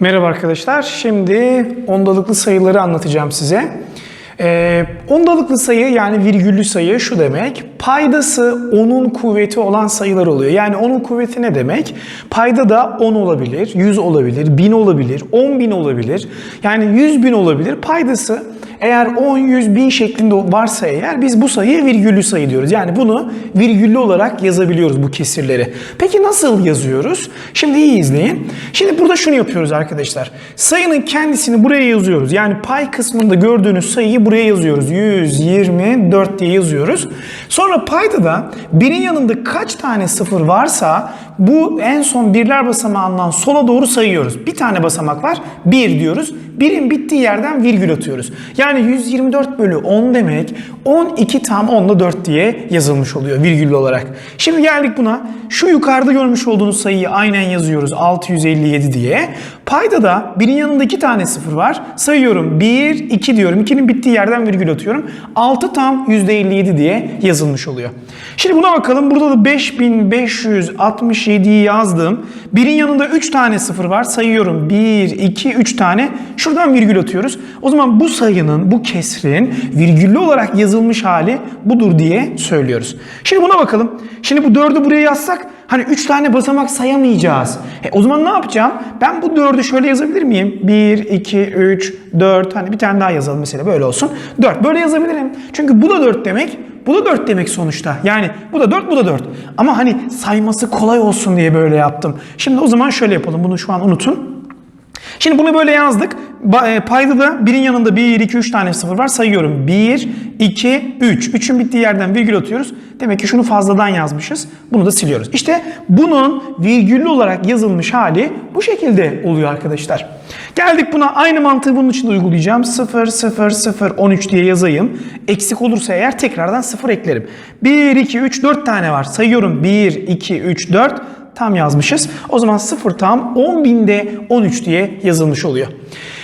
Merhaba arkadaşlar. Şimdi ondalıklı sayıları anlatacağım size. Ee, ondalıklı sayı yani virgüllü sayı şu demek. Paydası 10'un kuvveti olan sayılar oluyor. Yani 10'un kuvveti ne demek? Payda da 10 olabilir, 100 olabilir, 1000 olabilir, 10 bin olabilir. Yani 100 bin olabilir. Paydası eğer 10, 100, 1000 şeklinde varsa eğer biz bu sayıya virgüllü sayı diyoruz. Yani bunu virgüllü olarak yazabiliyoruz bu kesirleri. Peki nasıl yazıyoruz? Şimdi iyi izleyin. Şimdi burada şunu yapıyoruz arkadaşlar. Sayının kendisini buraya yazıyoruz. Yani pay kısmında gördüğünüz sayıyı buraya yazıyoruz. 124 diye yazıyoruz. Sonra payda da birin yanında kaç tane sıfır varsa bu en son birler basamağından sola doğru sayıyoruz. Bir tane basamak var. 1 diyoruz. Birin bittiği yerden virgül atıyoruz. Yani 124 bölü 10 demek 12 tam 10'da 4 diye yazılmış oluyor virgüllü olarak. Şimdi geldik buna. Şu yukarıda görmüş olduğunuz sayıyı aynen yazıyoruz 657 diye. Payda da birin yanında 2 tane sıfır var. Sayıyorum 1, 2 diyorum. 2'nin bittiği yerden virgül atıyorum. 6 tam %57 diye yazılmış oluyor. Şimdi buna bakalım. Burada da 5567'yi yazdım. Birin yanında 3 tane sıfır var. Sayıyorum 1, 2, 3 tane. Şuradan virgül atıyoruz. O zaman bu sayının, bu kesrin virgüllü olarak yazılmış hali budur diye söylüyoruz. Şimdi buna bakalım. Şimdi bu 4'ü buraya yazsak hani 3 tane basamak sayamayacağız. E, o zaman ne yapacağım? Ben bu 4'ü şöyle yazabilir miyim? 1, 2, 3, 4. Hani bir tane daha yazalım mesela böyle olsun. 4. Böyle yazabilirim. Çünkü bu da 4 demek. Bu da 4 demek sonuçta. Yani bu da 4, bu da 4. Ama hani sayması kolay olsun diye böyle yaptım. Şimdi o zaman şöyle yapalım. Bunu şu an unutun. Şimdi bunu böyle yazdık. E, Payda da birin yanında 1, 2, 3 tane sıfır var. Sayıyorum. 1, 2, 3. 3'ün bittiği yerden virgül atıyoruz. Demek ki şunu fazladan yazmışız. Bunu da siliyoruz. İşte bunun virgüllü olarak yazılmış hali bu şekilde oluyor arkadaşlar. Geldik buna aynı mantığı bunun için de uygulayacağım. 0, 0, 0, 13 diye yazayım. Eksik olursa eğer tekrardan 0 eklerim. 1, 2, 3, 4 tane var. Sayıyorum. 1, 2, 3, 4 tam yazmışız. O zaman 0 tam 10 binde 13 diye yazılmış oluyor.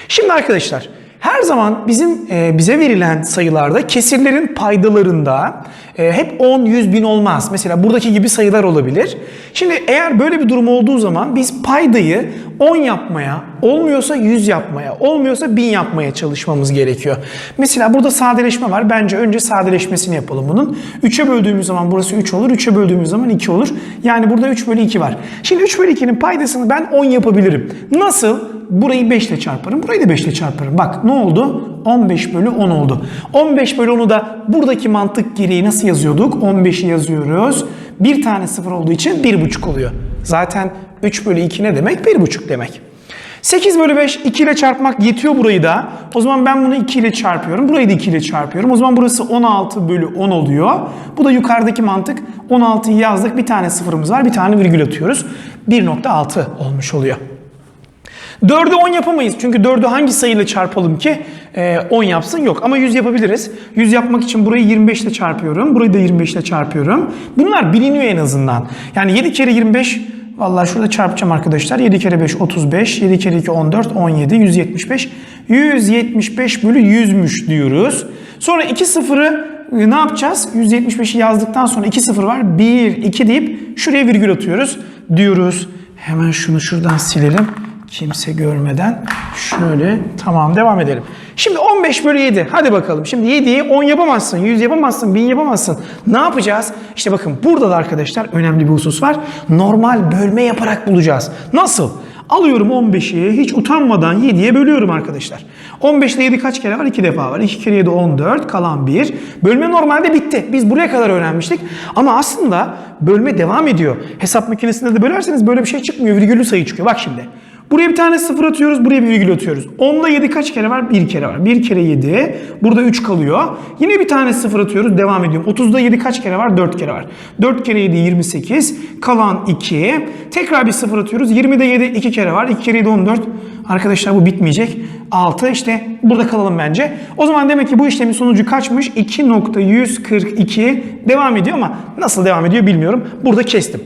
Şimdi arkadaşlar her zaman bizim e, bize verilen sayılarda kesirlerin paydalarında e, hep 10, 100 bin olmaz. Mesela buradaki gibi sayılar olabilir. Şimdi eğer böyle bir durum olduğu zaman biz paydayı 10 yapmaya, olmuyorsa 100 yapmaya, olmuyorsa 1000 yapmaya çalışmamız gerekiyor. Mesela burada sadeleşme var. Bence önce sadeleşmesini yapalım bunun. 3'e böldüğümüz zaman burası 3 olur. 3'e böldüğümüz zaman 2 olur. Yani burada 3 bölü 2 var. Şimdi 3 bölü 2'nin paydasını ben 10 yapabilirim. Nasıl? Burayı 5 ile çarparım. Burayı da 5 ile çarparım. Bak ne oldu? 15 bölü 10 oldu. 15 bölü 10'u da buradaki mantık gereği nasıl yazıyorduk? 15'i yazıyoruz. Bir tane sıfır olduğu için 1,5 oluyor. Zaten 3 bölü 2 ne demek? 1,5 demek. 8 bölü 5 2 ile çarpmak yetiyor burayı da. O zaman ben bunu 2 ile çarpıyorum. Burayı da 2 ile çarpıyorum. O zaman burası 16 bölü 10 oluyor. Bu da yukarıdaki mantık. 16'yı yazdık. Bir tane sıfırımız var. Bir tane virgül atıyoruz. 1.6 olmuş oluyor. 4'ü 10 yapamayız. Çünkü 4'ü hangi sayıyla çarpalım ki e, 10 yapsın? Yok. Ama 100 yapabiliriz. 100 yapmak için burayı 25 ile çarpıyorum. Burayı da 25 ile çarpıyorum. Bunlar biliniyor en azından. Yani 7 kere 25 Vallahi şurada çarpacağım arkadaşlar. 7 kere 5 35, 7 kere 2 14, 17, 175. 175 bölü 100'müş diyoruz. Sonra 2 sıfırı e, ne yapacağız? 175'i yazdıktan sonra 2 sıfır var. 1, 2 deyip şuraya virgül atıyoruz diyoruz. Hemen şunu şuradan silelim. Kimse görmeden şöyle tamam devam edelim. Şimdi 15 bölü 7 hadi bakalım. Şimdi 7'yi 10 yapamazsın, 100 yapamazsın, 1000 yapamazsın. Ne yapacağız? İşte bakın burada da arkadaşlar önemli bir husus var. Normal bölme yaparak bulacağız. Nasıl? Alıyorum 15'i hiç utanmadan 7'ye bölüyorum arkadaşlar. 15 ile 7 kaç kere var? 2 defa var. 2 kere 7 14 kalan 1. Bölme normalde bitti. Biz buraya kadar öğrenmiştik. Ama aslında bölme devam ediyor. Hesap makinesinde de bölerseniz böyle bir şey çıkmıyor. Virgüllü sayı çıkıyor. Bak şimdi. Buraya bir tane sıfır atıyoruz, buraya bir virgül atıyoruz. 10'da 7 kaç kere var? 1 kere var. 1 kere 7, burada 3 kalıyor. Yine bir tane sıfır atıyoruz, devam ediyorum. 30'da 7 kaç kere var? 4 kere var. 4 kere 7 28, kalan 2. Tekrar bir sıfır atıyoruz. 20'de 7 2 kere var. 2 kere 7 14. Arkadaşlar bu bitmeyecek. 6 işte burada kalalım bence. O zaman demek ki bu işlemin sonucu kaçmış? 2.142 devam ediyor ama nasıl devam ediyor bilmiyorum. Burada kestim.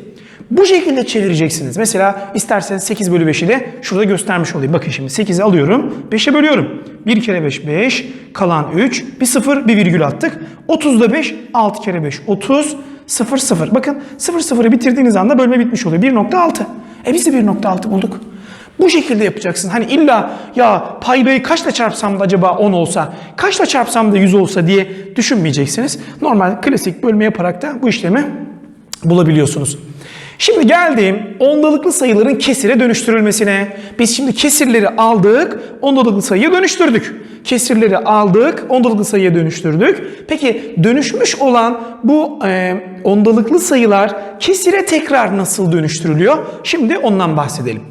Bu şekilde çevireceksiniz. Mesela isterseniz 8 bölü 5'i de şurada göstermiş olayım. Bakın şimdi 8'i alıyorum. 5'e bölüyorum. 1 kere 5 5. Kalan 3. Bir 0 bir virgül attık. 30'da 5. 6 kere 5 30. 0 0. Bakın 0 0'ı bitirdiğiniz anda bölme bitmiş oluyor. 1.6. E biz de 1.6 bulduk. Bu şekilde yapacaksın. Hani illa ya paydayı kaçla çarpsam da acaba 10 olsa, kaçla çarpsam da 100 olsa diye düşünmeyeceksiniz. Normal klasik bölme yaparak da bu işlemi bulabiliyorsunuz. Şimdi geldim ondalıklı sayıların kesire dönüştürülmesine. Biz şimdi kesirleri aldık, ondalıklı sayıya dönüştürdük. Kesirleri aldık, ondalıklı sayıya dönüştürdük. Peki dönüşmüş olan bu e, ondalıklı sayılar kesire tekrar nasıl dönüştürülüyor? Şimdi ondan bahsedelim.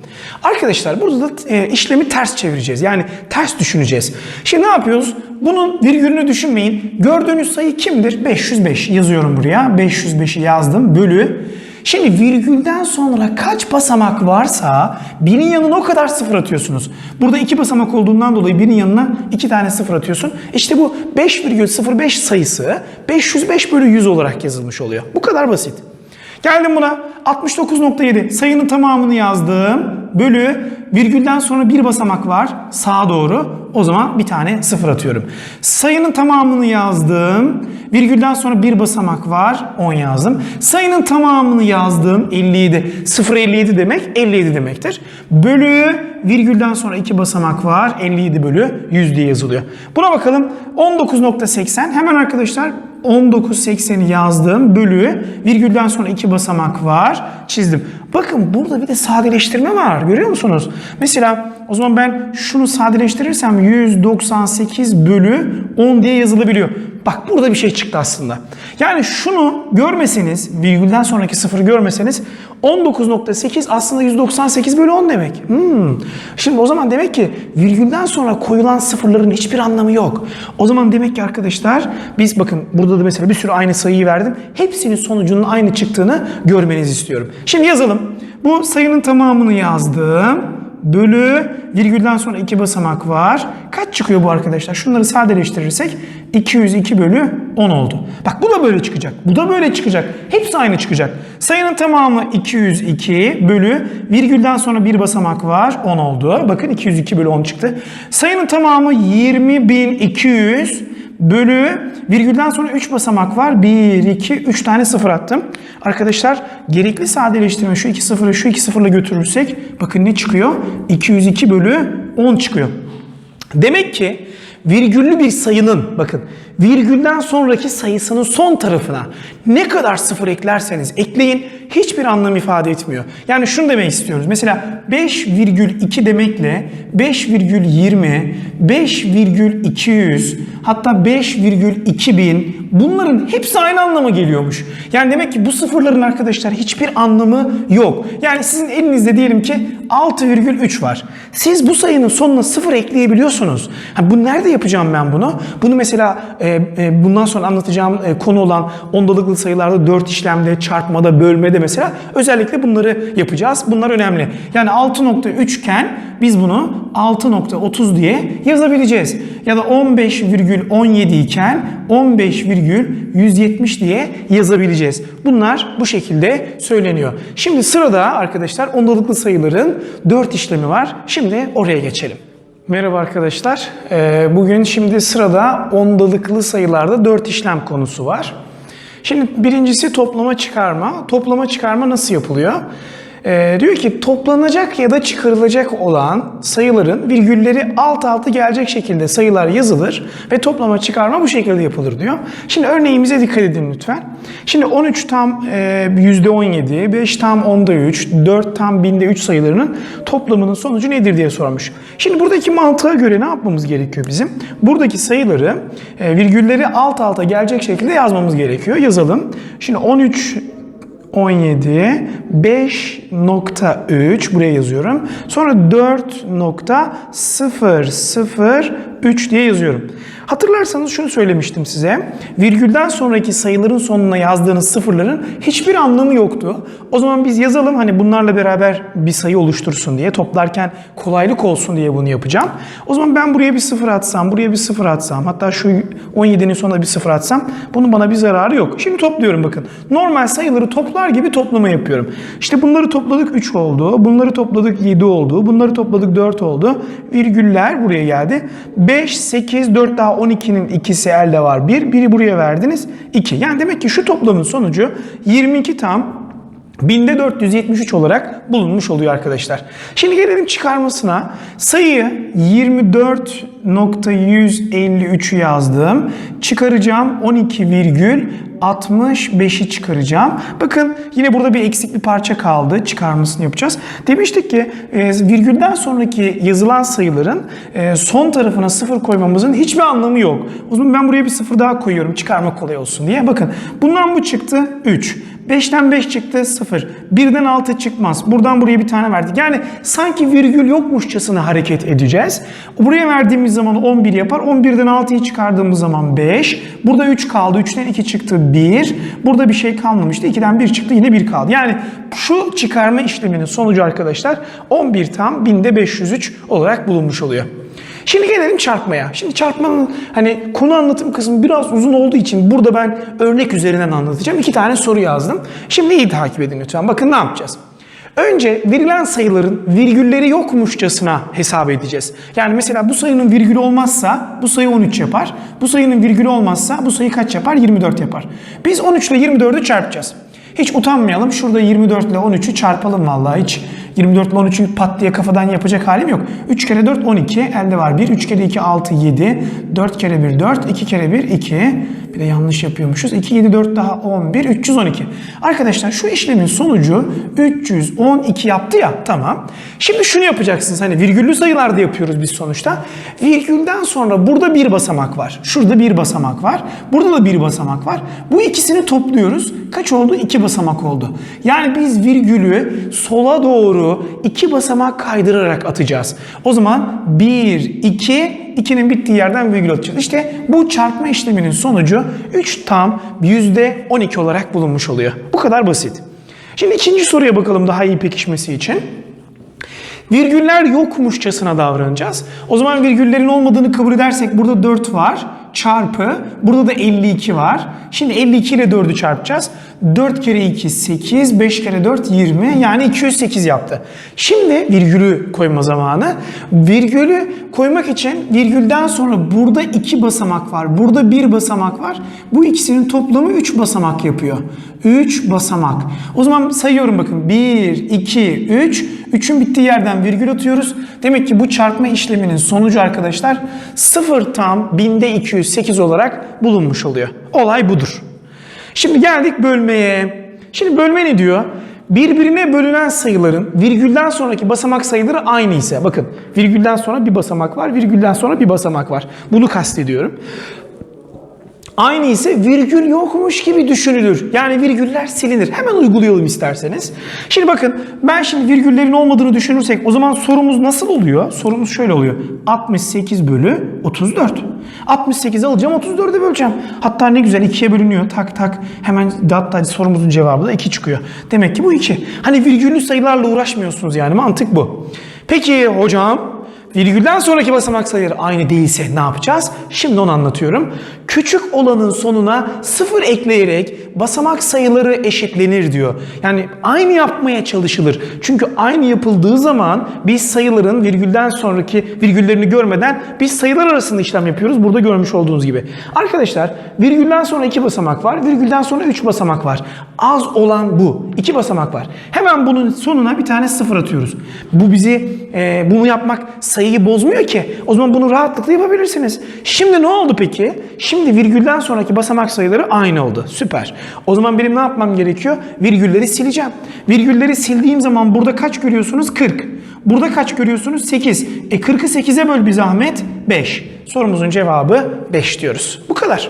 Arkadaşlar burada da e, işlemi ters çevireceğiz. Yani ters düşüneceğiz. Şimdi ne yapıyoruz? Bunun virgülünü düşünmeyin. Gördüğünüz sayı kimdir? 505 yazıyorum buraya. 505'i yazdım. Bölü. Şimdi virgülden sonra kaç basamak varsa birin yanına o kadar sıfır atıyorsunuz. Burada iki basamak olduğundan dolayı birin yanına iki tane sıfır atıyorsun. İşte bu 5,05 sayısı 505 bölü 100 olarak yazılmış oluyor. Bu kadar basit. Geldim buna 69.7 sayının tamamını yazdım. Bölü virgülden sonra bir basamak var sağa doğru. O zaman bir tane sıfır atıyorum. Sayının tamamını yazdım. Virgülden sonra bir basamak var 10 yazdım. Sayının tamamını yazdım 57. 0,57 demek 57 demektir. Bölü virgülden sonra iki basamak var 57 bölü 100 diye yazılıyor. Buna bakalım 19.80 hemen arkadaşlar 19.80'i yazdım bölü virgülden sonra iki basamak var çizdim. Bakın burada bir de sadeleştirme var görüyor musunuz? Mesela o zaman ben şunu sadeleştirirsem 198 bölü 10 diye yazılabiliyor. Bak burada bir şey çıktı aslında. Yani şunu görmeseniz, virgülden sonraki sıfırı görmeseniz 19.8 aslında 198 bölü 10 demek. Hmm. Şimdi o zaman demek ki virgülden sonra koyulan sıfırların hiçbir anlamı yok. O zaman demek ki arkadaşlar biz bakın burada da mesela bir sürü aynı sayıyı verdim. Hepsinin sonucunun aynı çıktığını görmenizi istiyorum. Şimdi yazalım. Bu sayının tamamını yazdım bölü virgülden sonra iki basamak var. Kaç çıkıyor bu arkadaşlar? Şunları sadeleştirirsek 202 bölü 10 oldu. Bak bu da böyle çıkacak. Bu da böyle çıkacak. Hepsi aynı çıkacak. Sayının tamamı 202 bölü virgülden sonra bir basamak var 10 oldu. Bakın 202 bölü 10 çıktı. Sayının tamamı 20.200 bölü virgülden sonra 3 basamak var. 1, 2, 3 tane sıfır attım. Arkadaşlar gerekli sadeleştirme şu iki sıfırı şu iki sıfırla götürürsek bakın ne çıkıyor? 202 bölü 10 çıkıyor. Demek ki virgüllü bir sayının bakın virgülden sonraki sayısının son tarafına ne kadar sıfır eklerseniz ekleyin hiçbir anlam ifade etmiyor. Yani şunu demek istiyoruz. Mesela 5,2 demekle 5,20, 5,200 hatta 5,2000 bunların hepsi aynı anlama geliyormuş. Yani demek ki bu sıfırların arkadaşlar hiçbir anlamı yok. Yani sizin elinizde diyelim ki 6,3 var. Siz bu sayının sonuna sıfır ekleyebiliyorsunuz. Ha, bu nerede yapacağım ben bunu? Bunu mesela e, bundan sonra anlatacağım e, konu olan ondalıklı sayılarda 4 işlemde, çarpmada, bölmede mesela özellikle bunları yapacağız. Bunlar önemli. Yani 6.3 iken biz bunu 6.30 diye yazabileceğiz. Ya da 15,17 iken 15,170 diye yazabileceğiz. Bunlar bu şekilde söyleniyor. Şimdi sırada arkadaşlar ondalıklı sayıların 4 işlemi var. Şimdi oraya geçelim. Merhaba arkadaşlar. Ee, Bugün şimdi sırada ondalıklı sayılarda 4 işlem konusu var. Şimdi birincisi toplama çıkarma. Toplama çıkarma nasıl yapılıyor? Ee, diyor ki toplanacak ya da çıkarılacak olan sayıların virgülleri alt alta gelecek şekilde sayılar yazılır ve toplama çıkarma bu şekilde yapılır diyor. Şimdi örneğimize dikkat edin lütfen. Şimdi 13 tam e, %17, 5 tam onda 3, 4 tam binde 3 sayılarının toplamının sonucu nedir diye sormuş. Şimdi buradaki mantığa göre ne yapmamız gerekiyor bizim? Buradaki sayıları e, virgülleri alt alta gelecek şekilde yazmamız gerekiyor. Yazalım. Şimdi 13 17, 5.3 buraya yazıyorum. Sonra 4.003 diye yazıyorum. Hatırlarsanız şunu söylemiştim size. Virgülden sonraki sayıların sonuna yazdığınız sıfırların hiçbir anlamı yoktu. O zaman biz yazalım hani bunlarla beraber bir sayı oluştursun diye toplarken kolaylık olsun diye bunu yapacağım. O zaman ben buraya bir sıfır atsam, buraya bir sıfır atsam, hatta şu 17'nin sonuna bir sıfır atsam bunun bana bir zararı yok. Şimdi topluyorum bakın. Normal sayıları toplar gibi toplama yapıyorum. İşte bunları topladık 3 oldu, bunları topladık 7 oldu, bunları topladık 4 oldu. Virgüller buraya geldi. 5, 8, 4 daha 12'nin ikisi elde var. 1, biri buraya verdiniz 2. Yani demek ki şu toplamın sonucu 22 tam Binde 473 olarak bulunmuş oluyor arkadaşlar. Şimdi gelelim çıkarmasına. Sayıyı 24.153'ü yazdım. Çıkaracağım 12,65'i çıkaracağım. Bakın yine burada bir eksik bir parça kaldı. Çıkarmasını yapacağız. Demiştik ki e, virgülden sonraki yazılan sayıların e, son tarafına sıfır koymamızın hiçbir anlamı yok. O zaman ben buraya bir sıfır daha koyuyorum çıkarma kolay olsun diye. Bakın bundan bu çıktı 3. 5'ten 5 çıktı 0. 1'den 6 çıkmaz. Buradan buraya bir tane verdik. Yani sanki virgül yokmuşçasına hareket edeceğiz. Buraya verdiğimiz zaman 11 yapar. 11'den 6'yı çıkardığımız zaman 5. Burada 3 kaldı. 3'ten 2 çıktı 1. Burada bir şey kalmamıştı. 2'den 1 çıktı yine 1 kaldı. Yani şu çıkarma işleminin sonucu arkadaşlar 11 tam binde 503 olarak bulunmuş oluyor. Şimdi gelelim çarpmaya. Şimdi çarpmanın hani konu anlatım kısmı biraz uzun olduğu için burada ben örnek üzerinden anlatacağım. İki tane soru yazdım. Şimdi iyi takip edin lütfen. Bakın ne yapacağız? Önce verilen sayıların virgülleri yokmuşçasına hesap edeceğiz. Yani mesela bu sayının virgülü olmazsa bu sayı 13 yapar. Bu sayının virgülü olmazsa bu sayı kaç yapar? 24 yapar. Biz 13 ile 24'ü çarpacağız. Hiç utanmayalım. Şurada 24 ile 13'ü çarpalım vallahi hiç. 24 ile 13'ü pat diye kafadan yapacak halim yok. 3 kere 4 12. Elde var 1. 3 kere 2 6 7. 4 kere 1 4. 2 kere 1 2. Bir de yanlış yapıyormuşuz. 2 7 4 daha 11. 312. Arkadaşlar şu işlemin sonucu 312 yaptı ya. Tamam. Şimdi şunu yapacaksınız. Hani virgüllü sayılarda yapıyoruz biz sonuçta. Virgülden sonra burada bir basamak var. Şurada bir basamak var. Burada da bir basamak var. Bu ikisini topluyoruz. Kaç oldu? 2 basamak oldu. Yani biz virgülü sola doğru 2 basamak kaydırarak atacağız. O zaman 1, 2, 2'nin bittiği yerden virgül atacağız. İşte bu çarpma işleminin sonucu 3 tam %12 olarak bulunmuş oluyor. Bu kadar basit. Şimdi ikinci soruya bakalım daha iyi pekişmesi için. Virgüller yokmuşçasına davranacağız. O zaman virgüllerin olmadığını kabul edersek burada 4 var çarpı burada da 52 var. Şimdi 52 ile 4'ü çarpacağız. 4 kere 2 8, 5 kere 4 20 yani 208 yaptı. Şimdi virgülü koyma zamanı. Virgülü koymak için virgülden sonra burada 2 basamak var. Burada 1 basamak var. Bu ikisinin toplamı 3 basamak yapıyor. 3 basamak. O zaman sayıyorum bakın. 1, 2, 3. 3'ün bittiği yerden virgül atıyoruz. Demek ki bu çarpma işleminin sonucu arkadaşlar 0 tam binde 208 olarak bulunmuş oluyor. Olay budur. Şimdi geldik bölmeye. Şimdi bölme ne diyor? Birbirine bölünen sayıların virgülden sonraki basamak sayıları aynı ise bakın virgülden sonra bir basamak var, virgülden sonra bir basamak var. Bunu kastediyorum. Aynı ise virgül yokmuş gibi düşünülür. Yani virgüller silinir. Hemen uygulayalım isterseniz. Şimdi bakın ben şimdi virgüllerin olmadığını düşünürsek o zaman sorumuz nasıl oluyor? Sorumuz şöyle oluyor. 68 bölü 34. 68'i alacağım 34'e böleceğim. Hatta ne güzel 2'ye bölünüyor. Tak tak hemen hatta sorumuzun cevabı da 2 çıkıyor. Demek ki bu 2. Hani virgüllü sayılarla uğraşmıyorsunuz yani mantık bu. Peki hocam Virgülden sonraki basamak sayıları aynı değilse ne yapacağız? Şimdi onu anlatıyorum. Küçük olanın sonuna sıfır ekleyerek basamak sayıları eşitlenir diyor. Yani aynı yapmaya çalışılır. Çünkü aynı yapıldığı zaman biz sayıların virgülden sonraki virgüllerini görmeden biz sayılar arasında işlem yapıyoruz. Burada görmüş olduğunuz gibi. Arkadaşlar virgülden sonra iki basamak var. Virgülden sonra üç basamak var. Az olan bu. İki basamak var. Hemen bunun sonuna bir tane sıfır atıyoruz. Bu bizi e, bunu yapmak sayıyı bozmuyor ki. O zaman bunu rahatlıkla yapabilirsiniz. Şimdi ne oldu peki? Şimdi virgülden sonraki basamak sayıları aynı oldu. Süper. O zaman benim ne yapmam gerekiyor? Virgülleri sileceğim. Virgülleri sildiğim zaman burada kaç görüyorsunuz? 40. Burada kaç görüyorsunuz? 8. E 40'ı 8'e böl bir zahmet 5. Sorumuzun cevabı 5 diyoruz. Bu kadar.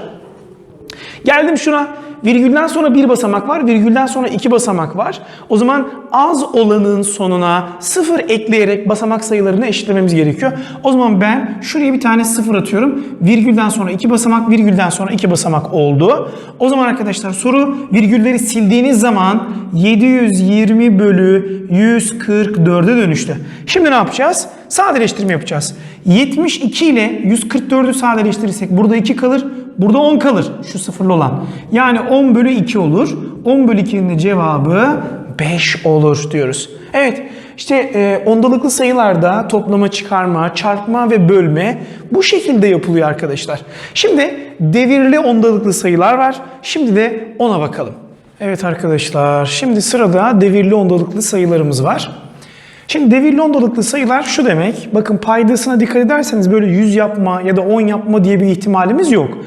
Geldim şuna. Virgülden sonra bir basamak var, virgülden sonra iki basamak var. O zaman az olanın sonuna sıfır ekleyerek basamak sayılarını eşitlememiz gerekiyor. O zaman ben şuraya bir tane sıfır atıyorum. Virgülden sonra iki basamak, virgülden sonra iki basamak oldu. O zaman arkadaşlar soru virgülleri sildiğiniz zaman 720 bölü 144'e dönüştü. Şimdi ne yapacağız? Sadeleştirme yapacağız. 72 ile 144'ü sadeleştirirsek burada 2 kalır. Burada 10 kalır şu sıfırlı olan. Yani 10 bölü 2 olur. 10 bölü 2'nin de cevabı 5 olur diyoruz. Evet işte e, ondalıklı sayılarda toplama, çıkarma, çarpma ve bölme bu şekilde yapılıyor arkadaşlar. Şimdi devirli ondalıklı sayılar var. Şimdi de ona bakalım. Evet arkadaşlar, şimdi sırada devirli ondalıklı sayılarımız var. Şimdi devirli ondalıklı sayılar şu demek, bakın paydasına dikkat ederseniz böyle 100 yapma ya da 10 yapma diye bir ihtimalimiz yok.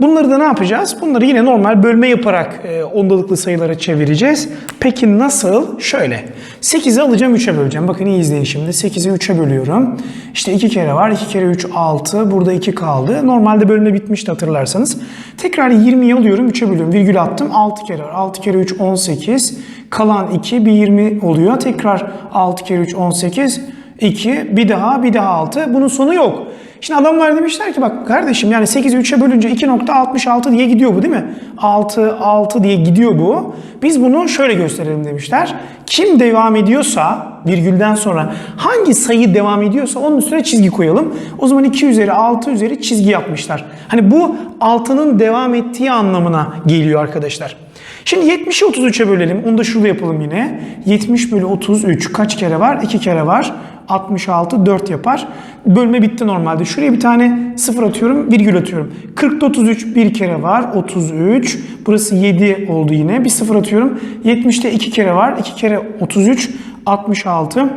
Bunları da ne yapacağız? Bunları yine normal bölme yaparak e, ondalıklı sayılara çevireceğiz. Peki nasıl? Şöyle. 8'i alacağım 3'e böleceğim. Bakın iyi izleyin şimdi. 8'i 3'e bölüyorum. İşte 2 kere var. 2 kere 3 6. Burada 2 kaldı. Normalde bölme bitmişti hatırlarsanız. Tekrar 20'yi alıyorum 3'e bölüyorum. Virgül attım. 6 kere var. 6 kere 3 18. Kalan 2 bir 20 oluyor. Tekrar 6 kere 3 18. 2 bir daha bir daha 6. Bunun sonu yok. Şimdi adamlar demişler ki bak kardeşim yani 8'i 3'e bölünce 2.66 diye gidiyor bu değil mi? 6, 6 diye gidiyor bu. Biz bunu şöyle gösterelim demişler. Kim devam ediyorsa virgülden sonra hangi sayı devam ediyorsa onun üstüne çizgi koyalım. O zaman 2 üzeri 6 üzeri çizgi yapmışlar. Hani bu 6'nın devam ettiği anlamına geliyor arkadaşlar. Şimdi 70'i 33'e bölelim. Onu da şurada yapalım yine. 70 bölü 33 kaç kere var? 2 kere var. 66 4 yapar. Bölme bitti normalde. Şuraya bir tane sıfır atıyorum, virgül atıyorum. 40'da 33 bir kere var. 33. Burası 7 oldu yine. Bir sıfır atıyorum. 70'te 2 kere var. 2 kere 33 66.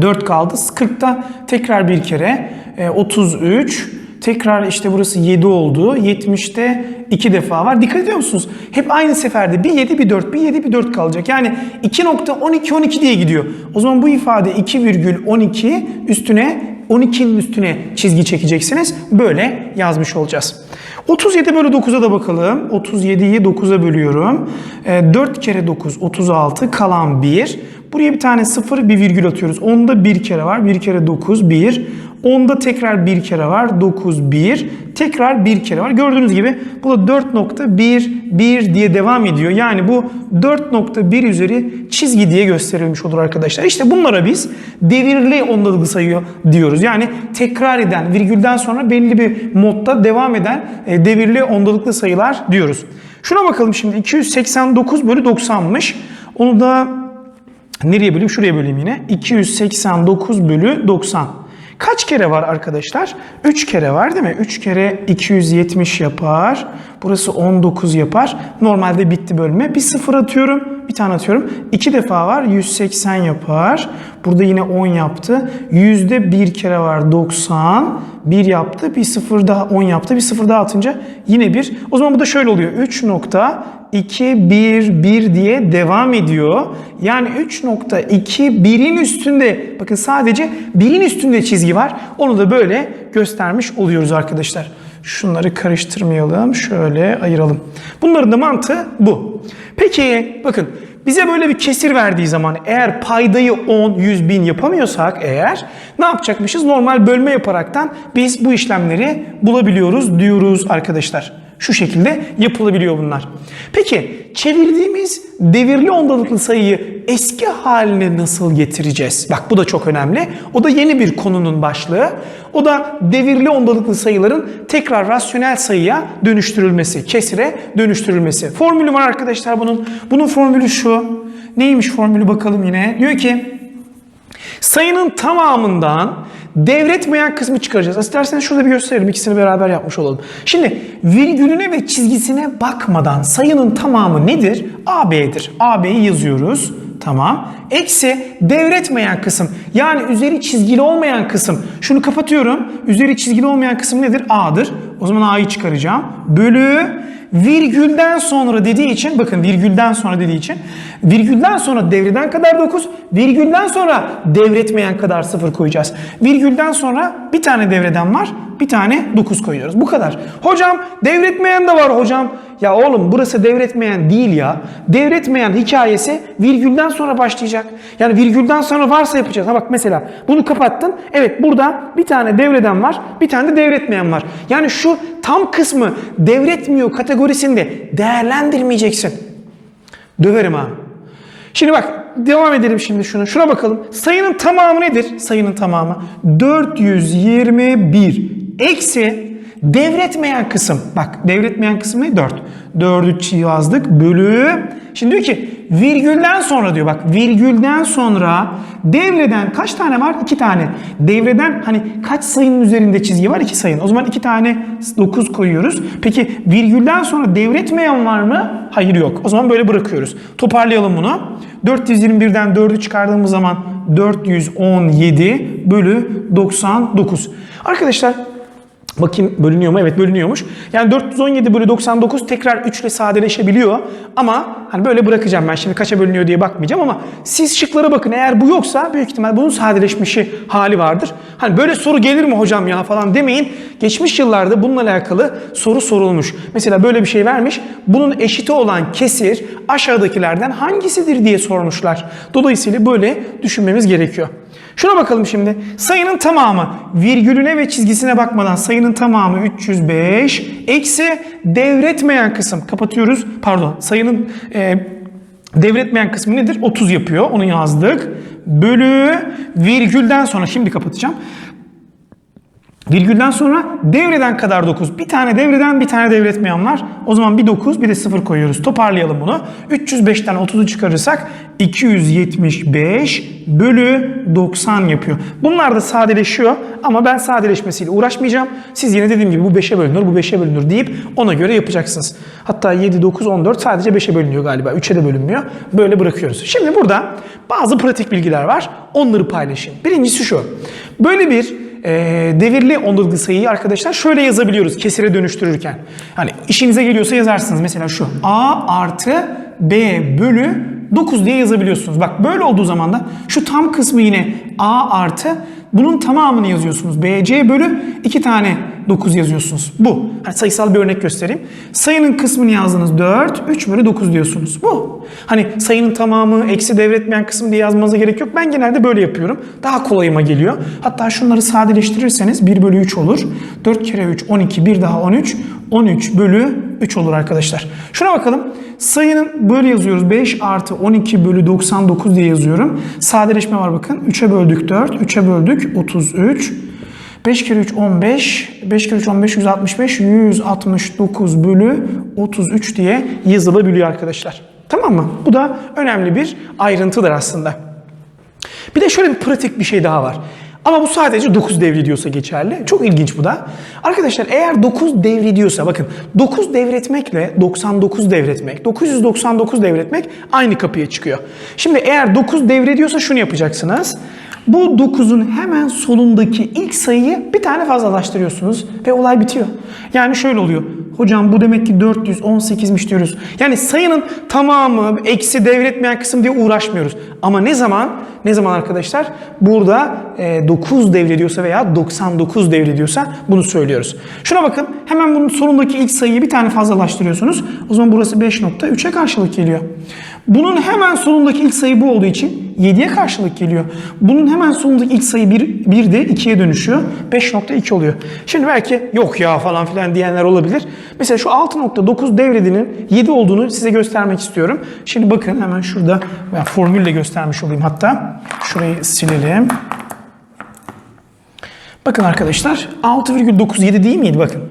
4 kaldı. 40'ta tekrar bir kere. E, 33. Tekrar işte burası 7 oldu. 70'te 2 defa var. Dikkat ediyor musunuz? Hep aynı seferde bir 7 bir 4 bir 7 bir 4 kalacak. Yani 2.12 12 diye gidiyor. O zaman bu ifade 2,12 üstüne 12'nin üstüne çizgi çekeceksiniz. Böyle yazmış olacağız. 37 bölü 9'a da bakalım. 37'yi 9'a bölüyorum. E, 4 kere 9 36 kalan 1. Buraya bir tane 0 bir virgül atıyoruz. Onda bir kere var. 1 kere 9 1. Onda tekrar bir kere var. 9 1. Tekrar bir kere var. Gördüğünüz gibi bu da 4.1 1 diye devam ediyor. Yani bu 4.1 üzeri çizgi diye gösterilmiş olur arkadaşlar. İşte bunlara biz devirli ondalıklı sayı diyoruz. Yani tekrar eden, virgülden sonra belli bir modda devam eden e, devirli ondalıklı sayılar diyoruz. Şuna bakalım şimdi 289 bölü 90'mış. Onu da nereye böleyim? Şuraya böleyim yine. 289 bölü 90. Kaç kere var arkadaşlar? 3 kere var değil mi? 3 kere 270 yapar. Burası 19 yapar. Normalde bitti bölme. Bir sıfır atıyorum. Bir tane atıyorum. 2 defa var. 180 yapar. Burada yine 10 yaptı. Yüzde bir kere var 90. 1 yaptı. Bir sıfır daha 10 yaptı. Bir sıfır daha atınca yine 1. O zaman bu da şöyle oluyor. 3 nokta 2, 1, 1 diye devam ediyor. Yani 3.2 1'in üstünde bakın sadece 1'in üstünde çizgi var. Onu da böyle göstermiş oluyoruz arkadaşlar. Şunları karıştırmayalım. Şöyle ayıralım. Bunların da mantığı bu. Peki bakın bize böyle bir kesir verdiği zaman eğer paydayı 10, 100 bin yapamıyorsak eğer ne yapacakmışız? Normal bölme yaparaktan biz bu işlemleri bulabiliyoruz diyoruz arkadaşlar. Şu şekilde yapılabiliyor bunlar. Peki çevirdiğimiz devirli ondalıklı sayıyı eski haline nasıl getireceğiz? Bak bu da çok önemli. O da yeni bir konunun başlığı. O da devirli ondalıklı sayıların tekrar rasyonel sayıya dönüştürülmesi, kesire dönüştürülmesi. Formülü var arkadaşlar bunun. Bunun formülü şu. Neymiş formülü bakalım yine. Diyor ki sayının tamamından devretmeyen kısmı çıkaracağız. İsterseniz şurada bir gösterelim. İkisini beraber yapmış olalım. Şimdi virgülüne ve çizgisine bakmadan sayının tamamı nedir? AB'dir. AB'yi yazıyoruz. Tamam. Eksi devretmeyen kısım. Yani üzeri çizgili olmayan kısım. Şunu kapatıyorum. Üzeri çizgili olmayan kısım nedir? A'dır. O zaman A'yı çıkaracağım. Bölü virgülden sonra dediği için bakın virgülden sonra dediği için virgülden sonra devreden kadar 9 virgülden sonra devretmeyen kadar 0 koyacağız. Virgülden sonra bir tane devreden var bir tane 9 koyuyoruz. Bu kadar. Hocam devretmeyen de var hocam. Ya oğlum burası devretmeyen değil ya. Devretmeyen hikayesi virgülden sonra başlayacak. Yani virgülden sonra varsa yapacağız. Ha bak mesela bunu kapattın. Evet burada bir tane devreden var. Bir tane de devretmeyen var. Yani şu tam kısmı devretmiyor kategorisinde değerlendirmeyeceksin. Döverim ha. Şimdi bak devam edelim şimdi şunu. Şuna bakalım. Sayının tamamı nedir? Sayının tamamı 421 eksi devretmeyen kısım. Bak devretmeyen kısım ne? 4. 4'ü yazdık bölü. Şimdi diyor ki virgülden sonra diyor bak virgülden sonra devreden kaç tane var? 2 tane. Devreden hani kaç sayının üzerinde çizgi var? 2 sayın. O zaman 2 tane 9 koyuyoruz. Peki virgülden sonra devretmeyen var mı? Hayır yok. O zaman böyle bırakıyoruz. Toparlayalım bunu. 421'den 4'ü çıkardığımız zaman 417 bölü 99. Arkadaşlar Bakayım bölünüyor mu? Evet bölünüyormuş. Yani 417 bölü 99 tekrar 3 ile sadeleşebiliyor. Ama hani böyle bırakacağım ben şimdi kaça bölünüyor diye bakmayacağım ama siz şıklara bakın. Eğer bu yoksa büyük ihtimal bunun sadeleşmişi hali vardır. Hani böyle soru gelir mi hocam ya falan demeyin. Geçmiş yıllarda bununla alakalı soru sorulmuş. Mesela böyle bir şey vermiş. Bunun eşiti olan kesir aşağıdakilerden hangisidir diye sormuşlar. Dolayısıyla böyle düşünmemiz gerekiyor. Şuna bakalım şimdi. Sayının tamamı virgülüne ve çizgisine bakmadan sayının tamamı 305 eksi devretmeyen kısım kapatıyoruz. Pardon sayının e, devretmeyen kısmı nedir? 30 yapıyor. Onu yazdık. Bölü virgülden sonra şimdi kapatacağım. Virgülden sonra devreden kadar 9. Bir tane devreden bir tane devretmeyen var. O zaman bir 9 bir de 0 koyuyoruz. Toparlayalım bunu. 305'ten 30'u çıkarırsak 275 bölü 90 yapıyor. Bunlar da sadeleşiyor ama ben sadeleşmesiyle uğraşmayacağım. Siz yine dediğim gibi bu 5'e bölünür, bu 5'e bölünür deyip ona göre yapacaksınız. Hatta 7, 9, 14 sadece 5'e bölünüyor galiba. 3'e de bölünmüyor. Böyle bırakıyoruz. Şimdi burada bazı pratik bilgiler var. Onları paylaşayım. Birincisi şu. Böyle bir e, devirli ondalıklı sayıyı arkadaşlar şöyle yazabiliyoruz kesire dönüştürürken. Hani işinize geliyorsa yazarsınız. Mesela şu a artı b bölü 9 diye yazabiliyorsunuz. Bak böyle olduğu zaman da şu tam kısmı yine a artı bunun tamamını yazıyorsunuz. bc bölü 2 tane 9 yazıyorsunuz. Bu. Hani sayısal bir örnek göstereyim. Sayının kısmını yazdınız 4, 3 bölü 9 diyorsunuz. Bu. Hani sayının tamamı, eksi devretmeyen kısım diye yazmanıza gerek yok. Ben genelde böyle yapıyorum. Daha kolayıma geliyor. Hatta şunları sadeleştirirseniz 1 bölü 3 olur. 4 kere 3, 12, 1 daha 13. 13 bölü 3 olur arkadaşlar. Şuna bakalım. Sayının böyle yazıyoruz. 5 artı 12 bölü 99 diye yazıyorum. Sadeleşme var bakın. 3'e böldük 4, 3'e böldük 33. 5 kere 3 15, 5 kere 3 15 165, 169 bölü 33 diye yazılabiliyor arkadaşlar. Tamam mı? Bu da önemli bir ayrıntıdır aslında. Bir de şöyle bir pratik bir şey daha var. Ama bu sadece 9 devri diyorsa geçerli. Çok ilginç bu da. Arkadaşlar eğer 9 devri diyorsa bakın 9 devretmekle 99 devretmek, 999 devretmek aynı kapıya çıkıyor. Şimdi eğer 9 devrediyorsa şunu yapacaksınız. Bu 9'un hemen solundaki ilk sayıyı bir tane fazlalaştırıyorsunuz ve olay bitiyor. Yani şöyle oluyor. Hocam bu demek ki 418'miş diyoruz. Yani sayının tamamı eksi devretmeyen kısım diye uğraşmıyoruz. Ama ne zaman? Ne zaman arkadaşlar? Burada e, 9 devrediyorsa veya 99 devrediyorsa bunu söylüyoruz. Şuna bakın. Hemen bunun sonundaki ilk sayıyı bir tane fazlalaştırıyorsunuz. O zaman burası 5.3'e karşılık geliyor. Bunun hemen sonundaki ilk sayı bu olduğu için 7'ye karşılık geliyor. Bunun hemen sonundaki ilk sayı 1, 1 de 2'ye dönüşüyor. 5.2 oluyor. Şimdi belki yok ya falan filan diyenler olabilir. Mesela şu 6.9 devredinin 7 olduğunu size göstermek istiyorum. Şimdi bakın hemen şurada ben formülle göstermiş olayım hatta. Şurayı silelim. Bakın arkadaşlar 6,97 değil miydi bakın.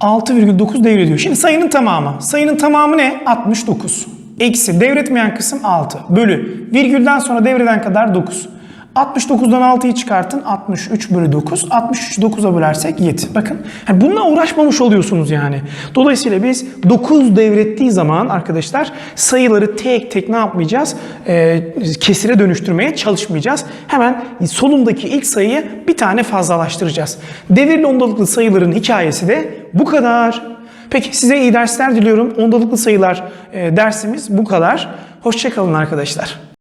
6,9 devrediyor. Şimdi sayının tamamı. Sayının tamamı ne? 69. Eksi devretmeyen kısım 6 bölü virgülden sonra devreden kadar 9. 69'dan 6'yı çıkartın 63 bölü 9. 63'ü 9'a bölersek 7. Bakın yani bununla uğraşmamış oluyorsunuz yani. Dolayısıyla biz 9 devrettiği zaman arkadaşlar sayıları tek tek ne yapmayacağız? Ee, kesire dönüştürmeye çalışmayacağız. Hemen sonundaki ilk sayıyı bir tane fazlalaştıracağız. Devirli ondalıklı sayıların hikayesi de bu kadar. Peki size iyi dersler diliyorum. Ondalıklı sayılar e, dersimiz bu kadar. Hoşçakalın arkadaşlar.